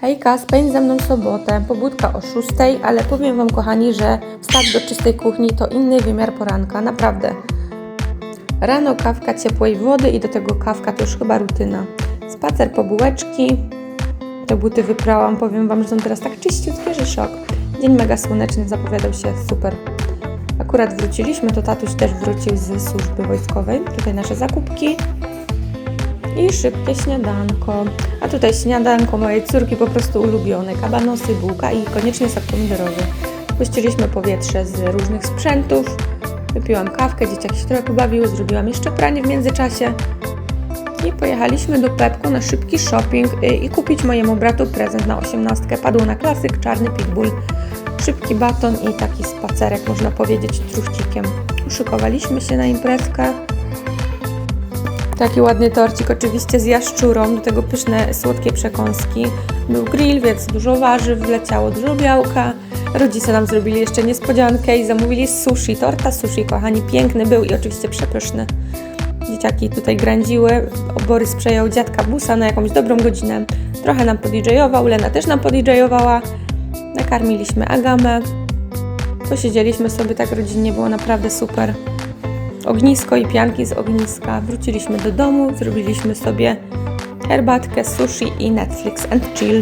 Hejka, spędź ze mną sobotę, pobudka o 6, ale powiem Wam kochani, że start do czystej kuchni to inny wymiar poranka, naprawdę. Rano kawka ciepłej wody i do tego kawka to już chyba rutyna. Spacer po bułeczki, te buty wyprałam, powiem Wam, że są teraz tak czyściutkie, że szok. Dzień mega słoneczny, zapowiadał się super. Akurat wróciliśmy, to tatuś też wrócił z służby wojskowej. Tutaj nasze zakupki i szybkie śniadanko. A tutaj śniadanko mojej córki po prostu ulubione. Kabanosy, bułka i koniecznie sok pomidorowy. Puściliśmy powietrze z różnych sprzętów. Wypiłam kawkę, dzieciaki się trochę pobawiły, zrobiłam jeszcze pranie w międzyczasie. I pojechaliśmy do Pepko na szybki shopping y, i kupić mojemu bratu prezent na osiemnastkę. Padł na klasyk, czarny pitbull, szybki baton i taki spacerek, można powiedzieć, truchcikiem. Uszykowaliśmy się na imprezkę. Taki ładny torcik, oczywiście z jaszczurą, do tego pyszne, słodkie przekąski. Był grill, więc dużo warzyw, wleciało dużo białka. Rodzice nam zrobili jeszcze niespodziankę i zamówili sushi, torta sushi, kochani, piękny był i oczywiście przepyszny. Dzieciaki tutaj grędziły, Borys przejął dziadka busa na jakąś dobrą godzinę. Trochę nam podidżejował, Lena też nam podidżejowała. Nakarmiliśmy Agamę. Posiedzieliśmy sobie tak rodzinnie, było naprawdę super ognisko i pianki z ogniska. Wróciliśmy do domu, zrobiliśmy sobie herbatkę, sushi i Netflix and chill.